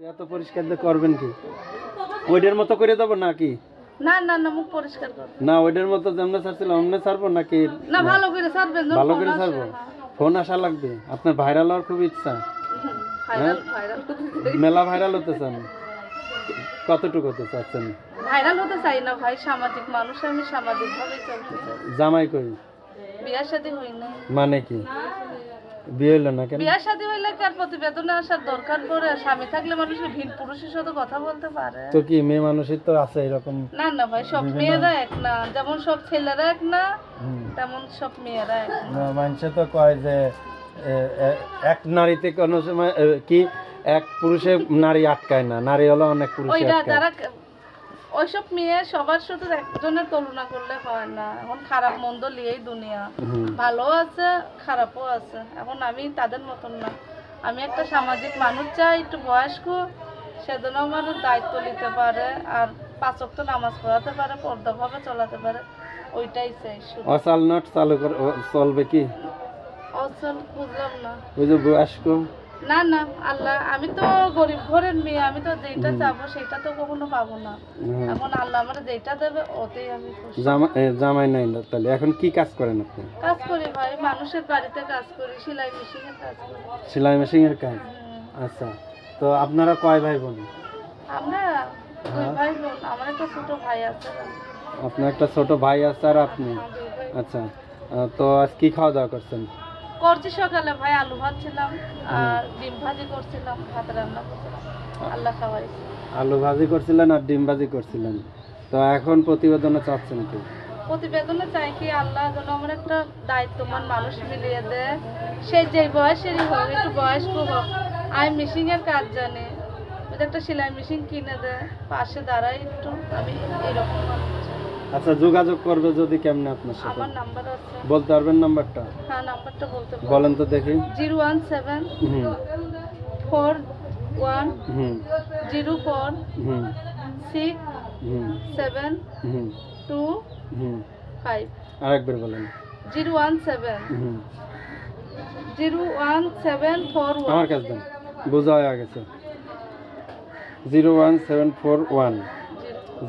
এত পরিষ্কার করবেন কি? ওইটার মতো করে দেবো নাকি? না না না মুখ পরিষ্কার কর। না ওইটার মতো যেমন ছাড়ছিলাম অমনে ছাড়বো নাকি? না ভালো করে সারবেন ভালো করে ছাড়বো। ফোন আসা লাগবে। আপনার ভাইরাল হওয়ার খুব ইচ্ছা। ভাইরাল ভাইরাল মেলা ভাইরাল হতে চান। কতটুকু হতে চাচ্ছেন? ভাইরাল হতে চাই না ভাই সামাজিক মানুষ আমি সামাজিক ভাবে চলতে চাই। জামাই কই? হই না মানে কি? বিয়ে হইল না কেন? বিয়া শাদী হইলে কার প্রতিবেদনে আসার দরকার পড়ে। স্বামী থাকলে মানুষ ভিন পুরুষের সাথে কথা বলতে পারে। তো কি মেয়ে মানুষের তো আছে এরকম না না ভাই সব মেয়েরা এক না। যেমন সব ছেলেরা এক না তেমন সব মেয়েরা এক না। না, মানুষে তো কয় যে এক নারীতে কোনো সময় কি এক পুরুষে নারী আটকায় না। নারী হলো অনেক পুরুষে আটকায়। ওইসব মেয়ে সবার সাথে একজনের তুলনা করলে হয় না। এখন খারাপ মন্দ নিয়েই দুনিয়া। ভালো আছে খারাপও আছে। এখন আমি তাদের মতন না। আমি একটা সামাজিক মানুষ চাই একটু বয়স্ক সেজন্য আমার দায়িত্ব নিতে পারে আর পাঁচক তো নামাজ পড়াতে পারে পর্দাভাবে চলাতে পারে। ওইটাই চাই অসাল নট চালু চলবে কি? অচল বুঝলাম না। ওই যে বয়স্ক। না না আল্লাহ আমি তো গরিব ঘরের মেয়ে আমি তো যেটা চাবো সেটা তো কখনো পাবো না। এখন আল্লাহ আমার যেটা দেবে ওতেই আমি খুশি। জামাই নাই না তাহলে? এখন কি কাজ করেন আপনি? কাজ করি ভাই মানুষের বাড়িতে কাজ করি সেলাই মেশিনে কাজ করি। সেলাই মেশিনের কাজ? আচ্ছা তো আপনারা কয় ভাই বোন আমরা দুই ভাই বোন আমার একটা ছোট ভাই আছে। আপনার একটা ছোট ভাই আছে আর আপনি। আচ্ছা তো আজ কি খাওয়া দাওয়া করছেন? করছি সকালে ভাই আলু ভাত ছিলাম আর ডিম ভাজি করছিলাম ভাত রান্না করছিলাম। আল্লাহ খাওয়াইছে আলু ভাজি করছিলেন আর ডিম ভাজি করছিলেন। তো এখন প্রতিবেদনে চাচ্ছেন কি? প্রতিবেদনে চাই কি আল্লাহ যেন আমার একটা দায়িত্বমান মানুষ মিলিয়ে দেয়। সে যে বয়সেরই হোক একটু বয়স্ক হোক আমি মেশিনের কাজ জানি। একটা সেলাই মেশিন কিনে দেয় পাশে দাঁড়াই একটু আমি এরকম মানুষ। আচ্ছা যোগাযোগ করবে যদি কেমনে আপনার সাথে? আমার নাম্বার আছে। বলতে পারবেন নাম্বারটা? হ্যাঁ নাম্বারটা বলতে বলেন তো দেখি। Zero one seven hmm. Four one hmm. Zero four hmm. Six hmm. Seven hmm. Two hmm. Five. আরেকবার বলেন। Zero one seven hmm. Zero one seven four one আমার কাছে দেন। বোঝা হয়ে গেছে। Zero one seven four one.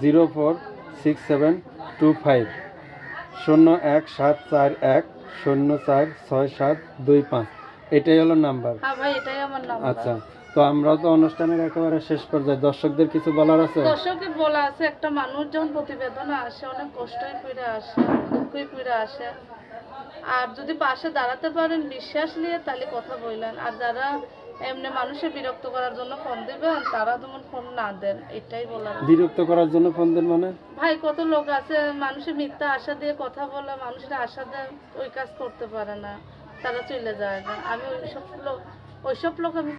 Zero four six seven two five শূন্য এক সাত চার এক শূন্য চার ছয় সাত দুই পাঁচ এটাই হলো নাম্বার হ্যাঁ আমার আচ্ছা তো আমরাও তো অনুষ্ঠানের একেবারে শেষ পর্যায়ে। দর্শকদের কিছু বলার আছে? দর্শকের বলা আছে একটা মানুষ যখন প্রতিবেদনে আসে অনেক কষ্টই ফিরে আসে দুঃখই ফিরে আসে। আর যদি পাশে দাঁড়াতে পারেন বিশ্বাস নিয়ে তাহলে কথা বললেন। আর যারা এমনি মানুষের বিরক্ত করার জন্য ফোন দিবেন তারা যেমন ফোন না দেন এটাই বলার বিরক্ত করার জন্য ফোন দেন মানে? ভাই কত লোক আছে মানুষের মিথ্যা আশা দিয়ে কথা বলে মানুষের আশা দেয় ওই কাজ করতে পারে না তারা চলে যায় না। আমি ওইসব লোক ওইসব লোক আমি